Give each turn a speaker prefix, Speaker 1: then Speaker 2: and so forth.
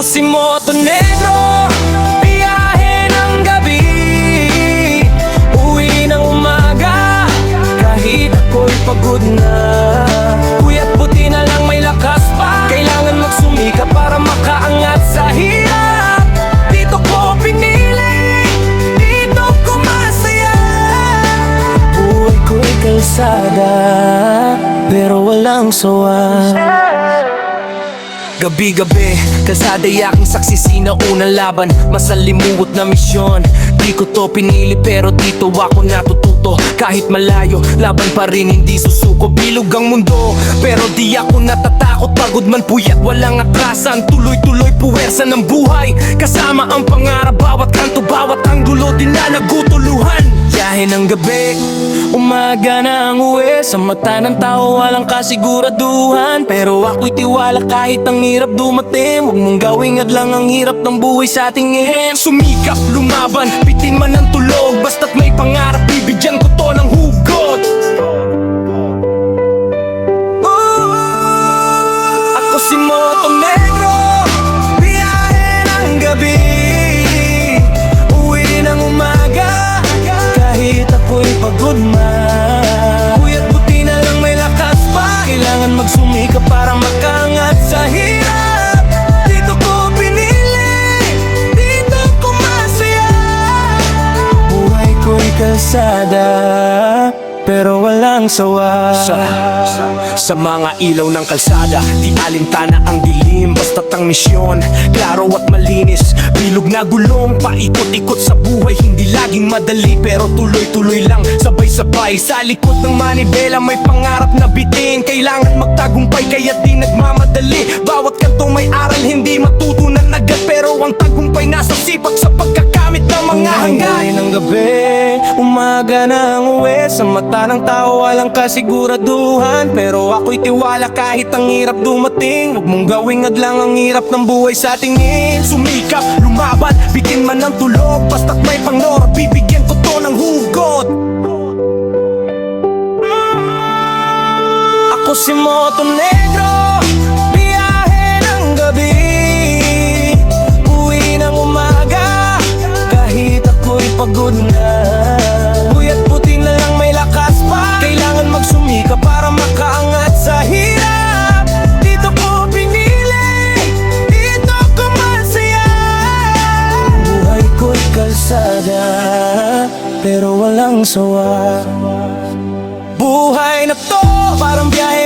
Speaker 1: si Moto Negro Biyahe ng gabi. Uwi ng umaga Kahit ako'y pagod na. Kuya't buti na lang may lakas pa. Kailangan magsumika para makaangat sa hirap. Dito ko pinili Dito ko masaya. Buhay ko'y kalsada Pero walang sawa Gabi-gabi, kalsada yaking saksi sinaunang laban? Masalimuot na misyon. Di ko to pinili pero dito ako natututo. Kahit malayo, laban pa rin hindi susuko. Bilog ang mundo, pero di ako natatakot. Pagod man puyat, walang atrasan. Tuloy-tuloy puwersa ng buhay. Kasama ang pangarap, bawat kanto, bawat anggulo Di na Biyahe ng gabi, umaga na ang uwi. Sa mata ng tao walang kasiguraduhan. Pero ako'y tiwala kahit ang hirap dumating. Huwag mong gawing lang ang hirap ng buhay sa tingin Sumikap, lumaban, bitin man ang tulog. Basta't may pangarap, bibigyan ko to ng hugot. Ooh, Ako si Moto Negro kalsada pero walang sawa. Sa, sa, sa mga ilaw ng kalsada Di alintana ang dilim Basta't ang misyon Klaro at malinis. Bilog na gulong Paikot-ikot sa buhay Hindi laging madali Pero tuloy-tuloy lang Sabay-sabay. Sa likod ng manibela May pangarap na bitin. Kailangan magtagumpay Kaya di nagmamadali. Bawat kantong may aral Hindi matutunan agad Pero ang tagumpay nasa sipag Sa pagkakamit ng mga hanggan ng gabi Umaga na ang uwi Sa mata ng tao walang kasiguraduhan Pero ako'y tiwala kahit ang hirap dumating. Huwag mong gawing lang ang hirap ng buhay sa tingin. Sumikap, lumaban, bitin man ng tulog. Basta't may pangarap, bibigyan ko to ng hugot. Ako si Moto Negro Biyahe ng sadya Pero walang sawa. Buhay na to parang biyahe